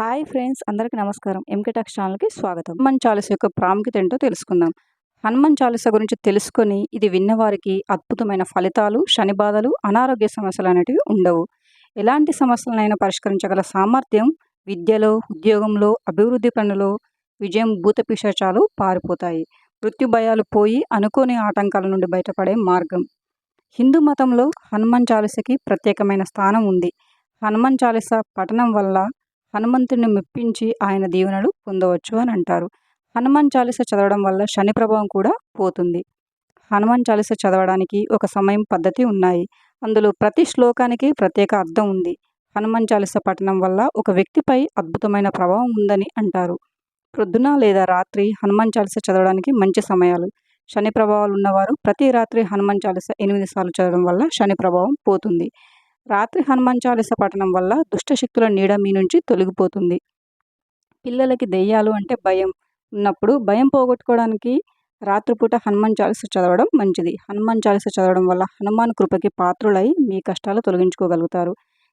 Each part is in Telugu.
హాయ్ ఫ్రెండ్స్ అందరికీ నమస్కారం. ఎంకే టాక్స్ ఛానల్కి స్వాగతం. హనుమాన్ చాలీస యొక్క ప్రాముఖ్యత ఏంటో తెలుసుకుందాం. హనుమాన్ చాలీస గురించి తెలుసుకొని ఇది విన్నవారికి అద్భుతమైన ఫలితాలు శని బాధలు అనారోగ్య సమస్యలు అనేటివి ఉండవు. ఎలాంటి సమస్యలనైనా పరిష్కరించగల సామర్థ్యం విద్యలో ఉద్యోగంలో అభివృద్ధి పనులు విజయం భూతపిశాచాలు పారిపోతాయి. మృత్యు భయాలు పోయి అనుకోని ఆటంకాల నుండి బయటపడే మార్గం. హిందూ మతంలో హనుమాన్ చాలీసకి ప్రత్యేకమైన స్థానం ఉంది. హనుమాన్ చాలీస పఠనం వల్ల హనుమంతుడిని మెప్పించి ఆయన దీవెనలు పొందవచ్చు అని అంటారు. హనుమాన్ చాలీస చదవడం వల్ల శని ప్రభావం కూడా పోతుంది. హనుమాన్ చాలీస చదవడానికి ఒక సమయం పద్ధతి ఉన్నాయి. అందులో ప్రతి శ్లోకానికి ప్రత్యేక అర్థం ఉంది. హనుమాన్ చాలీస పఠనం వల్ల ఒక వ్యక్తిపై అద్భుతమైన ప్రభావం ఉందని అంటారు. ప్రొద్దున లేదా రాత్రి హనుమాన్ చాలీస చదవడానికి మంచి సమయాలు. శని ప్రభావాలు ఉన్నవారు ప్రతి రాత్రి హనుమాన్ చాలీస ఎనిమిది సార్లు చదవడం వల్ల శని ప్రభావం పోతుంది. రాత్రి హనుమాన్ చాలీస పఠనం వల్ల దుష్టశక్తుల నీడ మీ నుంచి తొలగిపోతుంది. పిల్లలకి దెయ్యాలు అంటే భయం. ఉన్నప్పుడు భయం పోగొట్టుకోవడానికి రాత్రిపూట హనుమాన్ చాలీస చదవడం మంచిది. హనుమాన్ చాలీస చదవడం వల్ల హనుమాన్ కృపకి పాత్రులై మీ కష్టాలు తొలగించుకోగలుగుతారు.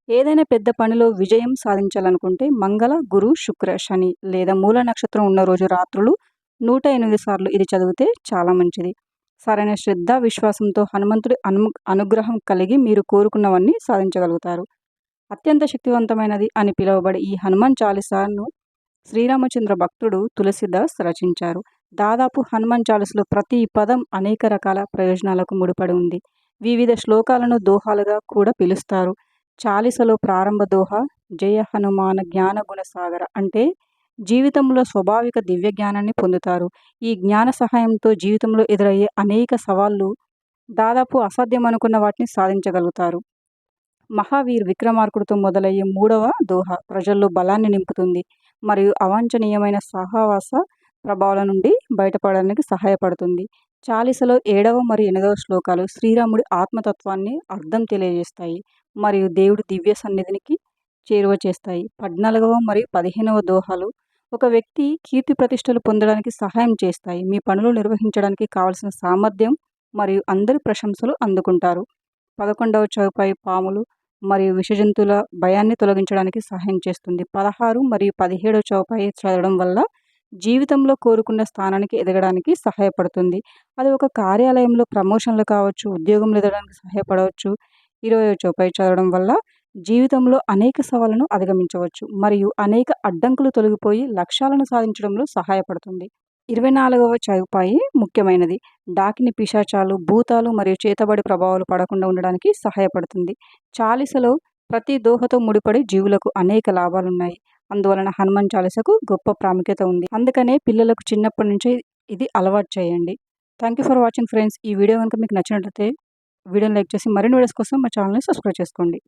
ఏదైనా పెద్ద పనిలో విజయం సాధించాలనుకుంటే మంగళ గురు శుక్ర శని లేదా మూల నక్షత్రం ఉన్న రోజు రాత్రులు నూట ఎనిమిది సార్లు ఇది చదివితే చాలా మంచిది. సరైన శ్రద్ధ విశ్వాసంతో హనుమంతుడి అను అనుగ్రహం కలిగి మీరు కోరుకున్నవన్నీ సాధించగలుగుతారు. అత్యంత శక్తివంతమైనది అని పిలువబడే ఈ హనుమాన్ చాలీసాను శ్రీరామచంద్ర భక్తుడు తులసిదాస్ రచించారు. దాదాపు హనుమాన్ చాలీసలో ప్రతి పదం అనేక రకాల ప్రయోజనాలకు ముడిపడి ఉంది. వివిధ శ్లోకాలను దోహాలుగా కూడా పిలుస్తారు. చాలీసలో ప్రారంభ దోహ జయ హనుమాన జ్ఞాన గుణసాగర అంటే జీవితంలో స్వాభావిక దివ్య జ్ఞానాన్ని పొందుతారు. ఈ జ్ఞాన సహాయంతో జీవితంలో ఎదురయ్యే అనేక సవాళ్ళు దాదాపు అసాధ్యం అనుకున్న వాటిని సాధించగలుగుతారు. మహావీర్ విక్రమార్కుడితో మొదలయ్యే మూడవ దోహ ప్రజల్లో బలాన్ని నింపుతుంది మరియు అవాంఛనీయమైన సహవాస ప్రభావాల నుండి బయటపడడానికి సహాయపడుతుంది. చాలీసలో ఏడవ మరియు ఎనిమిదవ శ్లోకాలు శ్రీరాముడి ఆత్మతత్వాన్ని అర్థం తెలియజేస్తాయి మరియు దేవుడి దివ్య సన్నిధినికి చేరువ చేస్తాయి. పద్నాలుగవ మరియు పదిహేనవ దోహాలు ఒక వ్యక్తి కీర్తి ప్రతిష్టలు పొందడానికి సహాయం చేస్తాయి. మీ పనులు నిర్వహించడానికి కావలసిన సామర్థ్యం మరియు అందరి ప్రశంసలు అందుకుంటారు. పదకొండవ చౌపాయి పాములు మరియు విషజంతువుల భయాన్ని తొలగించడానికి సహాయం చేస్తుంది. పదహారు మరియు పదిహేడవ చౌపాయి చదవడం వల్ల జీవితంలో కోరుకున్న స్థానానికి ఎదగడానికి సహాయపడుతుంది. అది ఒక కార్యాలయంలో ప్రమోషన్లు కావచ్చు ఉద్యోగంలో ఎదగడానికి సహాయపడవచ్చు. ఇరవై చౌపాయి చదవడం వల్ల జీవితంలో అనేక సవాళ్ళను అధిగమించవచ్చు. మరియు అనేక అడ్డంకులు తొలగిపోయి లక్ష్యాలను సాధించడంలో సహాయపడుతుంది. ఇరవై నాలుగవ చౌపాయి ముఖ్యమైనది. డాకిని పిశాచాలు భూతాలు మరియు చేతబడి ప్రభావాలు పడకుండా ఉండడానికి సహాయపడుతుంది. చాలిసలో ప్రతి దోహతో ముడిపడి జీవులకు అనేక లాభాలున్నాయి. అందువలన హనుమాన్ చాలీసకు గొప్ప ప్రాముఖ్యత ఉంది. అందుకనే పిల్లలకు చిన్నప్పటి నుంచే ఇది అలవాటు చేయండి. Thank you for watching friends. ఈ వీడియో కనుక మీకు నచ్చినట్లయితే వీడియోని లైక్ చేసి మరిన్ని వీడియోస్ కోసం మా ఛానల్ని సబ్స్క్రైబ్ చేసుకోండి.